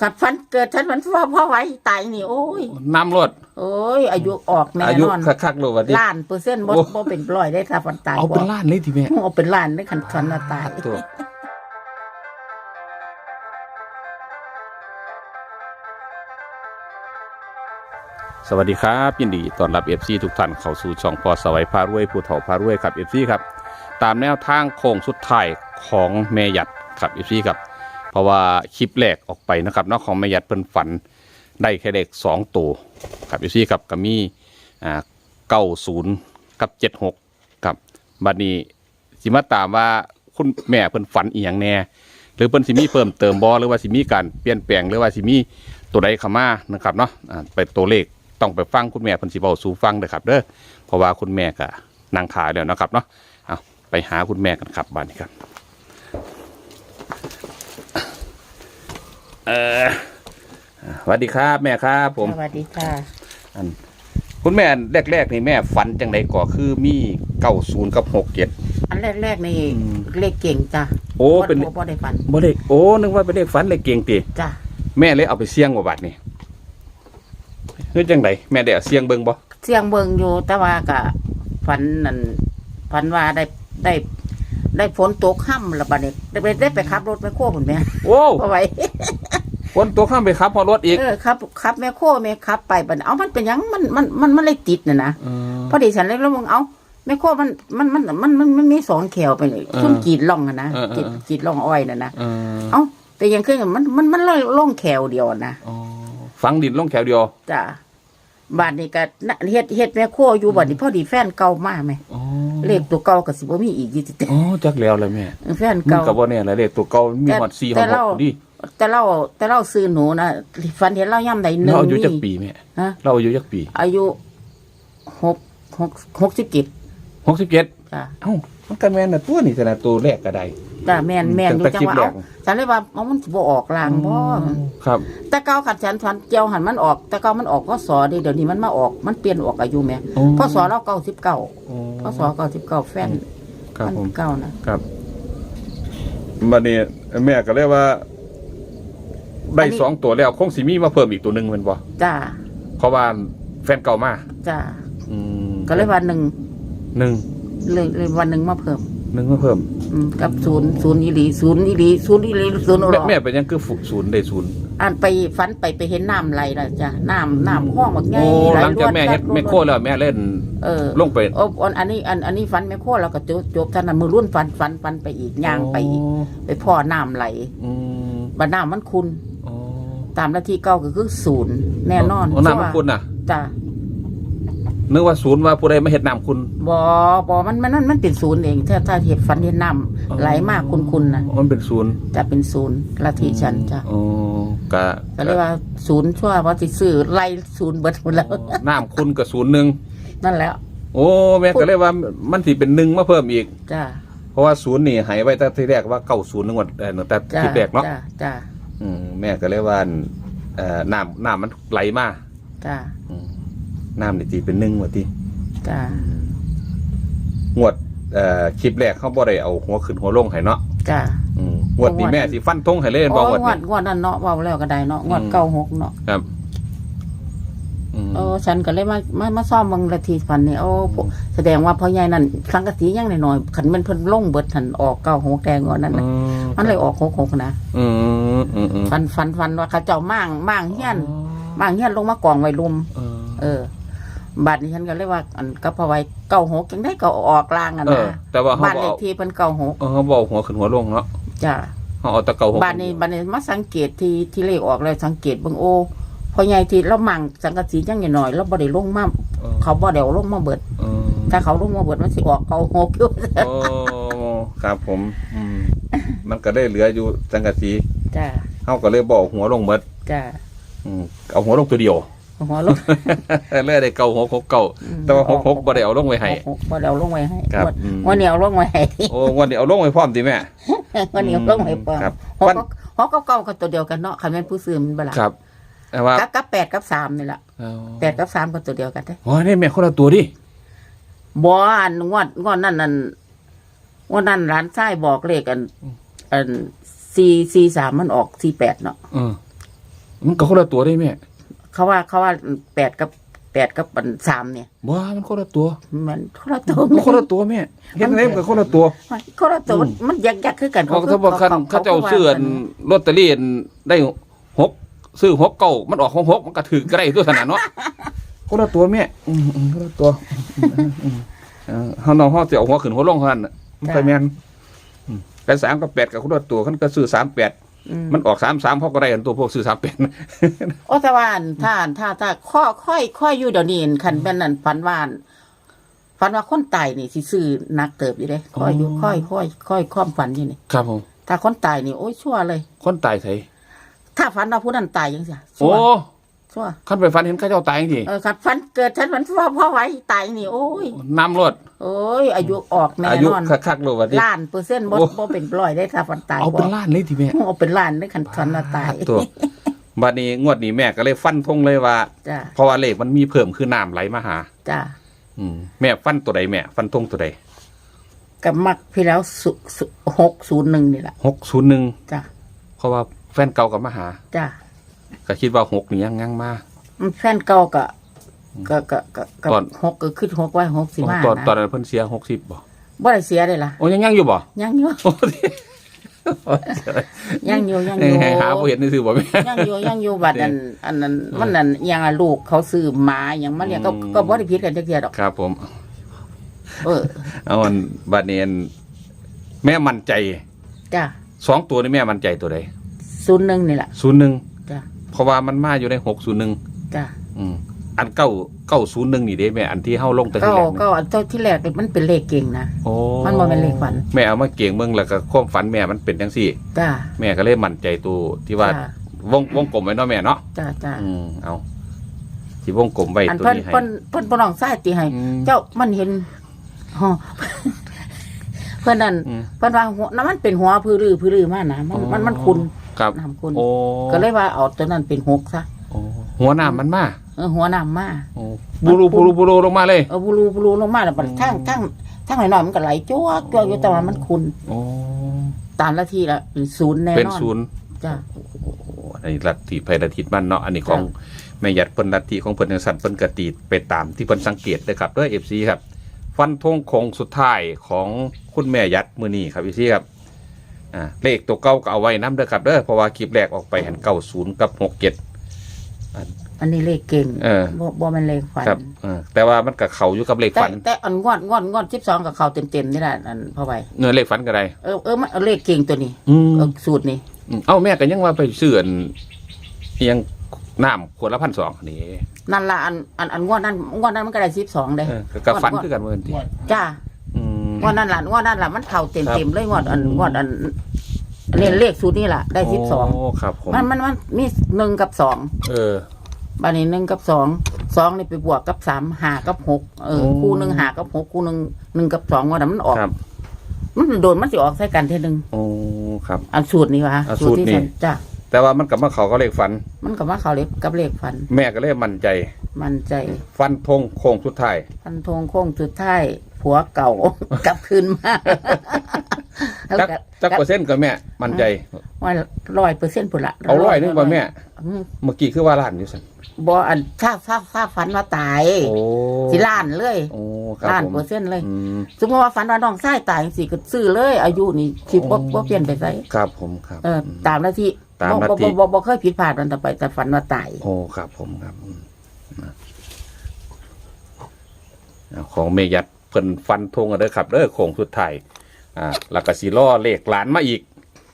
กัดฟันเกิดฉันมันพ่อพ่อไว้ตายนี่โอ้ยน้ำรดโอ้ย อายุออกแน่อายุนอนคักๆเลยว่าดิล้านเปอร์เซ็นต์บ่โอ้บ่เป็นร้อยได้ถ้าฟันตายเอาเป็นล้านเลยทีแม่เอาเป็นล้านได้คันฟันน่ะตายตัวสวัสดีครับยินดีต้อนรับ FC ทุกท่านเข้าสู่ช่องพอสวัยพารวยผู้เฒ่าพารวยครับ FC ครับ ตามแนวทางโค้งสุดท้ายของแม่หยัดครับ FC ครับ เพราะว่าคลิปแรกออกไปนะครับนอกของแม่ยัดเพิ่นฝันได้แค่เลขสองตัวครับ FC ครับก็มีอ่าเก้าศูนย์กับเจ็ดหกครับบัดนี้สิมาตามว่าคุณแม่เพิ่นฝันอีหยังแน่หรือเพิ่นสิมีเพิ่มเติมบ่หรือว่าสิมีการเปลี่ยนแปลงหรือว่าสิมีตัวใดเขามานะครับเนาะอ่าไปตัวเลขต้องไปฟังคุณแม่เพิ่นสิเว้าสู่ฟังเด้อครับเด้อเพราะว่าคุณแม่ก็นั่งขายแล้วนะครับเนาะเอาไปหาคุณแม่กันครับบ้านนี้ครับ เออสวัสดีครับ แม่ครับผม สวัสดีค่ะอันคุณแม่แรกๆนี่แม่ฝันจังไดก็คือมีเก้าศูนย์กับหกเจ็ด อันแรกๆนี่อืม เลขเก่งจ้ะโอ้เป็นบ่บ่ได้ฟันบ่ได้โอ้นึกว่าเป็นเลขฝันเลขเก่งติจ้ะแม่เลยเอาไปเสี่ยงบ่บัดนี่เฮ้ยจังไดแม่ได้เอาเสี่ยงเบิ่งบ่เสียงเบิ่งอยู่แต่ว่าก็ฝันนั่นฝันว่าได้ได้ ได้ฝนตกค่ำแล้วบัดนี้ได้ไปได้ไปขับรถแม่โคพุ่นแม่โอ้บ่ไหว คนตัวข้ามไปครับพอรถอีก เออขับขับแม่โคแม่ขับไปบัดนี้เอามันเป็นหยังมันมันมันมันเลยติดน่ะนะพอดีฉันเลยแล้วมึงเอาแม่โคมันมันมันมันมันมันมีสองแขวไปเลยเออชุ่มกรีดล่องอะนะเออเออ กรีดกรีดล่องอ้อยน่ะนะเออเอ้าแต่ยังขึ้นมันมันมันเลยล่องแขวเดียวนะอ๋อฝังดินลงแถวเดียวจ้ะบ้านนี้ก็น่ะเฮ็ดเฮ็ดแม่โคอยู่บ้านนี้พอดีแฟนเก่ามาไหมอ๋อเลขตัวเก่าก็สิบ่มีอีกอยู่ติอ๋อจักแล้วเลยแม่แฟนมันเก่าก็บ่แน่ละเลขตัวเก่ามีฮอด4แต่ฮอดเรา6ดิ แต่เราแต่เราซื้อหนูนะฟันเห็นเราย่ำใดหนึ่งเราอายุจักมีปีแม่ฮะเราอายุจักปี อายุหกหกหกสิบกิจ67จ้ะเอ้ามันก็แม่นน่ะตัวนี่แต่ละตัวแรกก็ได้ จ้ะแม่นแม่นอยู่ตั้งแต่จังว่าคลิปแรเอากฉันเลยว่าเอามันสิบ่ออกลางบ่ครับ แต่เก่าขัดฉันฝันเจียวหันมันออก แต่เก่ามันออกพศเดี๋ยวเดี๋ยวนี้มันมาออกมันเปลี่ยนออกอายุแม่อ๋อพศเราเก้าสิบเก้าอ๋อพศเก้าสิบเก้าแฟนครับมันผมเก้านะครับบัดนี้แม่ก็เลยว่า ได้อันนี้สองตัวแล้วคงสิมีมาเพิ่มอีกตัวหนึ่งแมันบ่จ้าเพราะว่าแฟนเก่ามาจ้าอืมก็เลยวันหนึ่งหนึ่งเลยเลยวันหนึ่งมาเพิ่มหนึ่งมาเพิ่มอืมกับศูนย์ศูนย์อีหลีศูนย์อีหลีศูนย์อีหลีศูนย์อุแม่ดรแม่เป็นยังคือศูนย์ได้ศูนย์อ่านไปฝันไปไปเห็นน้ำไหลแล้วจ้ะน้ำน้ำห้องบักไงโอ้ไหลหลังจากรวดแม่เฮ็ดรวแม่โคแล้วแม่เล่นเออลงไปโอ้อันอันนี้อันอันนี้ฝันแม่โคแล้วก็จบจบท่านนั้นมือรุ่นฝันฝันฝันไปอีกย่างไปอีกไปพ่อน้ำไหลอืม บัดน้ำมันคุณอ๋อ ตามหน้าที่เก่าก็คือศูนย์แน่นอนโอ้น้ำมันคุณน่ะ จ้ะนึกว่าศูนย์ว่าผู้ใดมาเฮ็ดน้ำคุณ บอบอมันมันมันมันเป็นศูนย์เองถ้าถ้าเห็ดฟันเห็ดน้ำไหลมากคุณคุณนะมันเป็นศูนย์จะเป็นศูนย์ละทีฉันจ้ะอ๋อก็ก็เรียกว่าศูนย์ชั่วเพราะสิซื้อไล่ศูนย์เบิดหมดแล้วอ๋อน้ำคุณกับศูนย์หนึ่งนั่นแหล้วโอ้แม่ก็เลยว่ามันสิเป็นหนึ่งมาเพิ่มอีก จ้ะเพราะว่าศูนย์นี่หายไว้ตั้งที่แรกว่าเก้าศูนย์นึงวันเออตั้งแต่จ้ะคลิปแรกเนาะจ้ะจ้ะ อืมแม่ก็เลยว่าเอ่อน้ำน้ำมันไหลมาจ้ะอืมน้ำนี่ตีเป็นหนึ่งว่าตีจ้ะงวดเอ่อคลิปแรกเขาบ่ได้เอาหัวขึ้นหัวลงให้เนาะจ้ะอืมงวดนี้แม่สิฟันทงให้เล่นโอ้บ่งวดงวนี้ ดงวดนั่นเนาะเว่าแล้วก็ได้เนาะงวดอืม เก้าหกเนาะครับอื ม เออฉันก็เลยมามามาซ่อมบางละทีฟันนี่โอ้พวกแสดงว่าพ่อใหญ่นั่นสังกะสียังหน่อยๆขันมันเพิ่นลงเบิดหันออกเก้าหกแดงงวดนั้นน่ะมันเลยออกหกหกนะอืมอืมอืมฟันฟันฟันว่าเขาเจ้ามั่างมั่างเฮียนมั่างเฮียนลงมากองไว้ลุม เออ เออ บัดนี้ฉันก็เลยว่าอันก็พอไว้เก้าหกจังได้ก็ออกลางอะเอนะอแต่ว่าเขาบ้านบเลอขกที่เพิ่นเก้าหกเออเขาบอกหัวขึ้นหัวลงเนาะจ้ะเขาเอาแตะเก่าหกบัดนี้บัดนี้มาสังเกตที่ที่เลขออกเลยสังเกตเบิ่งโอ้ พอใหญ่ที่เรามั่งสังกะสีจังหน่อยๆเราบ่ได้ลงมาเออเขาบ่ได้เอาลงมาเบิด เออถ้าเขาลงมาเบิดมันสิออกเก้าหกอยู่ โอ้ครับผมอืมมันก็ได้เหลืออยู่จังกะสีจ้ะเขาก็เลยบอกหัวลงหมดจ้ะอืมเอาหัวลงตัวเดียว หัวลง เลยได้เก่าหกหกเก่าแต่ว่าหกหกบ่ได้เอาลงไว้ให้ หกบ่ได้เอาลงไว้ให้ครับวันอืมวันนี้เอาลงไว้ให้โอ้วันนี้เอาลงไว้พร้อมดิแม่วันนี้เอาลงไว้เปล่าครับ หกวันหกกับเก้าก็ตัวเดียวกันเนาะคันแม่นผู้ซื้อมันบ่ล่ะครับ แต่ว่ากับกับแปดกับสามนี่แหละเอาแปดกับสามก็ตัวเดียวกันเด้โอ้ยนี่แม่คนละตัวดิบ่อันงวดงวดนั่นนั่นงวดนั่นร้านไส้บอกเลขอัน อันสี่สี่สามมันออกสี่แปดเนาะเออมันก็คนละตัวได้แม่เขาว่าเขาว่าแปดกับแปดกับอันสามเนี่ยบ้ามันคนละตัว มันคนละตัวมันคนละตัวแม่เห็นไหมมันก็คนละตัวมันคนละตัวมันมันยักยักคือกันเขาถ้าบอกคันเขาเจ้าซื้ออันลอตเตอรี่อันได้หก ซื้อหกเก้ามันออกของหกมันก็ถือก็ได้ตัวขนาดเนาะคนละตัวแม่อืมอืมคนละตัวอืมอืมเออเฮาน้องเฮาสิเอาหัวขึ้นหัวลงเท่านั้นน่ะมันไปแม่นอืมแต่สามกับแปดกับคนละตัวคันก็ซื้อสามแปดอืมมันออกสามสามเขาก็ได้อันตัวพวกซื้อสามแปดโอ้แต่ว่าอันถ้าถ้าถ้าข้อค่อยค่อยอยู่เดี๋ยวนี้คันเป็นนั่นฝันว่าอันฝันว่าคนตายนี่สิซื้อหนักเติบอยู่เด้ค่อยอยู่ค่อยค่อยค่อยความฝันอยู่นี่ ครับผมถ้าคนตายนี่โอ้ยชั่วเลย คนตายไส ถ้าฝันว่าผู้นั้นตายยังเสียชั่โอ้วชั่วคันไปฟันเห็นเข้าเจ้าตายจริงเออครับฝันเกิดฉันฝันพ่อพ่อไว้ตายนี่โอ้ยน้ำรถโอ้ยอายุออกแน่อายุนอนคักๆเลยว่าดิล้านเปอร์เซ็นต์บ่โอ้บ่เป็นร้อยได้ถ้าฝันตายเอาเป็นล้านเลยทีแม่เอาเป็นล้านได้คันฝันว่าตายตัวบัดนี้งวดนี้แม่ก็เลยฟันธงเลยว่าจ้าเพราะว่าเลขมันมีเพิ่มคือน้ำไหลมาหาจ้าอืมแม่ฟันตัวใดแม่ ฟันธงตัวใดกับมักพี่แล้วสุสุหกศูนย์หนึ่งนี่แหละหกศูนย์หนึ่งจ้าเพราะว่า แฟนเก่ากับมาหาจ้าก็คิดว่าหกนี่ยังงั้งมามันแฟนเก่าก็ก็ก็ก็ก็ตอน หกก็ขึ้นหกไว้หกสิบห้าตอนนะตอนนั้นเพิ่นเสียหกสิบบ่บ่ได้เสียเลยล่ะโอ้ยังยังอยู่บ่ยังอยู่ โอ้ยยังอยู่ยังอเอ้ยู่ยหาบ่เห็นนี่คือบ่แม่ ยังอยู่ยังอยู่บัดอันอันนั้นมันนั่นยังอะลูกเขาซื้อหมาอย่างมันเนี่ยก็อืม ก็บ่ได้ผิดกันจักเทียดอก ครับผม เออเอาอันบัดนี้อันแม่มั่นใจจ้าสองตัวนี่แม่มั่นใจตัวใด ศูนย์หนึ่งนี่แหละศูนย์หนึ่งจ้าเพราะว่ามันมาอยู่ในหกศูนย์หนึ่งจ้าอืมอันเก้าเก้าศูนย์หนึ่งนี่เด้แม่อันที่เฮาลงแต่ก็ที่แรกก็นี่อันเจ้าที่แรกนี่มันเป็นเลขเก่งนะโอ้มันบ่เป็นเลขฝันแม่เอามาเก่งเมืองแล้วก็ความฝันแม่มันเป็นจังซี่ จ้าแม่ก็เลยมั่นใจตัวที่ว่าจ้าวงวงกลมไว้เนาะแม่เนาะจ้าจ้าอืมเอาที่วงกลมไว้อันตัวเพิ่นนี้ให้ เพิ่นเพิ่นบ่น้องซ้ายตีให้ อืม เจ้ามันเห็นฮอเพิ่นนั่นอืม เพิ่นว่าหัวน้ำมันเป็นหัวพื้รือพื้รือมานะมันมันมันคุณ ครับน้ำคุณโอ้ก็เลยว่าเอาตัวนั้นเป็นหกซะโอ้หัวหน้ามันมาเออหัวน้ำมาโอ้บูรูบูรูบูรูลงมาเลย เออบูรูบูรูลงมาแล้วมันอืมทั้งทั้งทั้งหน่อยๆมันก็ไหลจ้วกจ้วกอยู่แต่ว่ามันคุณโอ้ตามละทีละศูนย์แน่เป็นนอนศูนย์จ้าโอ้อันนี้ลัทธิภัยลัทธิบ้านเนาะอันนี้ของจ้แม่ยัดเพิ่นลัทธิของเพิ่นจังซั่นเพิ่นกตีไปตามที่เพิ่นสังเกตเลยครับเด้อ FC ครับ ฟันธงโคงสุดท้ายของคุณแม่ยัดมื้อนี้ครับ FC ครับ อ่าเลขตัวเก่าก็เอาไว้นํเด้อครับเด้อเพราะว่าคลิปแรกออกไปเห็น90กับ67อันนี้เลขเก่งเออ บ่บ่แมันเลขฝันครับเออแต่ว่ามันก็เข้าอยู่กับเลขแต่ฝันแต่อันงวดงวดงวดสิบสองกับเขาเต็มเต็มๆนี่แหละอันพ่อไปเนื้อเลขฝันก็ได้เออเออมันเอาเลขเก่งตัวนี้อืม เออสูตรนี้เอ้าแม่ก็ยังว่าไปซื้ออันอิหยังน้ำขวดละพันสองนี่นั่นละอันอันอันงวดนั้นงวดนั้นมันก็ได้สิบสองเลยเออก็กับฝันคือกันเมื่อกี้จ้าอืม งวดนั้นละงวดนั้นละมันเข่าเต็มครับเต็มเลยงวดอันงวดอันเลขเลขสูตรนี่แหละได้สิบสองโครับผมมันมันมันมีหนึ่งกับสองเออบานนี้หนึ่งกับสองสองนี่ไปบวกกับสามหากับหกเออโอ้ คู่หนึ่งหากับหกคู่หนึ่งหนึ่งกับสองงวดนั้นมันออก ครับมันโดนมันสิออกใส่กันเท่านึงโอ้ครับ อันสูตรนี้วะอะสูตรนี่ที่จ้าแต่ว่ามันกับมาเขาก็เลขฝัน มันกับว่าเขาเล็กกับเลขฟัน แม่ก็เลยมั่นใจ มันใจ ฟันธงโค้งสุดท้ายพันธงโค้งสุดท้าย ผัวเก่ากลับคืนมาแล้วจักก็จักเปอร์เซ็นต์ก็แม่ มั่นใจว่าร้อยเปอร์เซ็นต์พุ่นละเอาร้อยหนึงบ่แม่อืมเมื่อกี้คือว่าล้านอยู่สันบ่อันถ้าถ้าถ้าฝันว่าตายโอ้สิล้านเลยโอ้ครับล้านผมเปอร์เซ็นต์เลยอืมสมมติว่าฝันว่าน้องชายตายจังซี่ก็ซื้อเลย อายุนี่สิบ่โอ้บ่เปลี่ยนไปไสครับผมครับเออตามหน้าที่ตามหน้าบ่ที่บ่บ่บ่เคยผิดพลาดมันต่อไปแต่ฝันว่าตายโอ้ครับผมครับอืมนะอ่าของเมยัด เพิ่นฟันธงกันเด้อครับเด้อโค้งสุดท้ายอ่าแล้วก็สิล่อเลขหลานมาอีก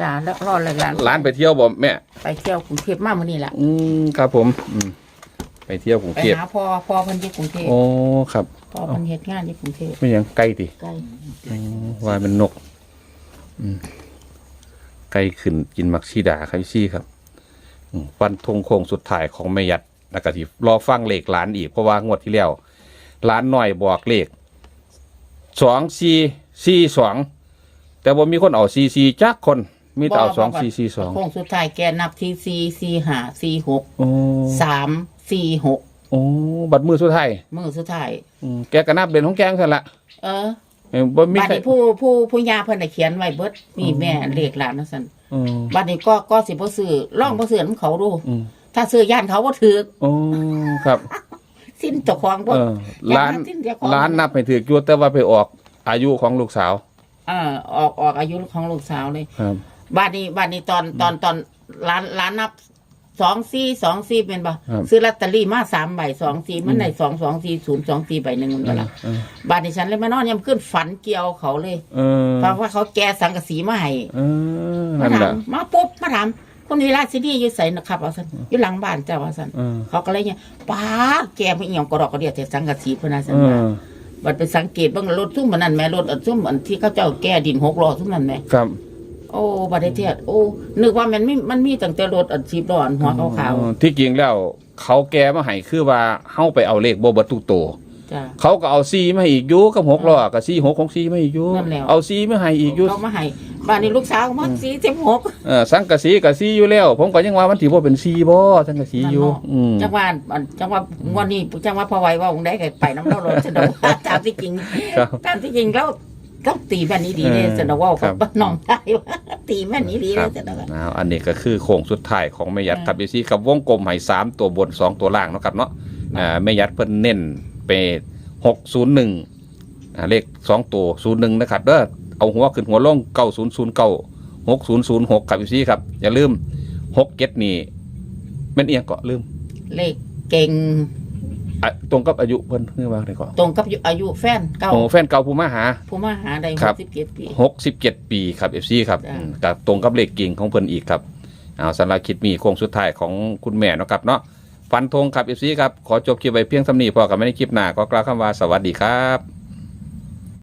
จ้าแล้วรอดเลยหลานหลานไปเที่ยวบ่แม่ไปเที่ยวกรุงเทพมามื้อนี้ล่ะอืมครับผมอืมไปเที่ยวกรุงไปเทพหาพ่อพ่อเพิ่นอยู่กรุงเทพโอ้ครับพ่อเพิ่นเฮ็ดงานอยู่กรุงเทพไม่หยังไกลติใกล้อืมว่าเป็นนกอืมไกลขึ้นกินมักชีดาครับพี่ซี่ครับอืมฟันธงโค้งสุดท้ายของแม่ยัดแล้วก็ที่รอฟังเลขหลานอีกเพราะว่างวดที่แล้วหลานหน่อยบอกเลข สองสี่สี่สองแต่ว่ามีคนเอาสี่สี่จักคน มีแต่เอาสองสี่สี่สองโค้งสุดท้ายแกนับที่สี่สี่ห้าสี่หกโอ้สามสี่หกโอ้บัดมือสุดท้ายมือสุดท้ายอืมแกก็นับเด่นของแกงเท่านั้นละเออเอ้ยบ่มีบัดใคร นี้ผู้ผู้ผู้ยาเพิ่นได้เขียนไว้เบิดนี่แม่เลขหลานนั่นซั่นอืมบัดนี้ก็ก็สิบ่ซื้อลองบ่ซื้อนํเขาดู อืมถ้าถ้าซื้อย่านเขาบ่ถือโอ้ครับ สิ้นเจ้าของบ่เออร้านอย่ามาสิ้นเจ้าของร้านนับให้ถืออยู่แต่ว่าไปออกอายุของลูกสาว เออออกออกอายุของลูกสาวเลย ครับ บ้านนี้บ้านนี้ตอนตอนตอนร้านร้านนับสองสี่สองสี่เป็นปะครับซื้อลอตเตอรี่มาสามใบสองสี่มันได้สองสองสี่ศูนย์สองสี่ใบหนึ่งมันก็ละเออ บ้านนี้ฉันเลยมานอนยามขึ้นฝันเกี่ยวเขาเลย เออเพราะว่าเขาแกสังกะสีมาให้เออมานั่นแหถาละมมาปุ๊บมาถาม คนวิลาสินี่อยู่ใส่นะครับเอาสันอยู่หลังบ้านเจ้าว่าสันเออเขาก็เลยเนี่ยป้าแกไม่เอี่ยมกระดอกกระเดียดแต่สังกะสีพนนาสันเอว่าอบัดไปสังเกตเบางรถซุ่มมันนั่นแหม่รถอันซุ่มอันที่เขาเจ้าแก้ดินหกล้อซุ่มนั่นแหม่ครับ โอ้บัดได้เทียดโอ้นึกว่ามันมีมันมีตั้งแต่รถอันชีบล้ออันหัวขาวเออที่จริงแล้ว เขาแกมาให้คือว่าเฮาไปเอาเลขบ่เบิดทุกตัวๆ จ้ะ เขาก็เอาซีมาให้อีกอยู่กับหกล้อกับซีหกของซีมาอีกอยู่นั่นแหละเอาซีมาให้อีกอยู่เขามาให้บ้านนี้ลูกสาวมันสี่สิบหกเออสังกะสีกับซีอยู่แล้ว ผมก็ยังว่ามันถือว่าเป็นซีบ่สังกะสีอยู่ อืม จังหวะอันจังหวะวันนี้จังหวะพอไหวว่าองค์ได้ก็ไปน้ำเล่ารถสนองตามที่จริงครับตามที่จริงแล้วต้องตีแม่นนี้ดีเลยเออสนองว่าครับกับน้องได้ว่าตีแม่นนี้ดีคเลรัยบสนองนะอันนี้ก็คือโค้งสุดท้ายของแม่ยัดเออครับอีซีกับวงกลมให้สามตัวบนสองตัวล่างเนาะครับเนาะอ่าแม่ยัดเพิ่นเน้น ไปหกศูนย์หนึ่งอ่าเลขสองตัวศูนย์หนึ่งนะครับเด้อเอาหัวขึ้นหัวลงเก้าศูนย์ศูนย์เก้าหกศูนย์ศูนย์หกครับอีซีครับ อย่าลืมหกเก็ดนี่แม่นเอียงเกาะลืม เลขเก่งอะตรงกับอายุเพิ่นเพิ่งว่าได้ก่อนตรงกับอายุแฟนเก่าโอ้แฟนเก่าผู้มาหาผู้มาหาได้คหรักบสิบเจ็ดปีหกสิบเจ็ดปีครับเอฟซีครับจ้ะอืมกับตรงกับเลขกิ่งของเพิ่นอีกครับเอาสำหรับคลิปมีโค้งสุดท้ายของคุณแม่เนาะครับเนาะ ฟันธงครับเอฟซีครับ ขอจบคลิปไว้เพียงสำนีพอกับไม่ได้คลิปหน้าก็กล่าวคำว่าสวัสดีครับ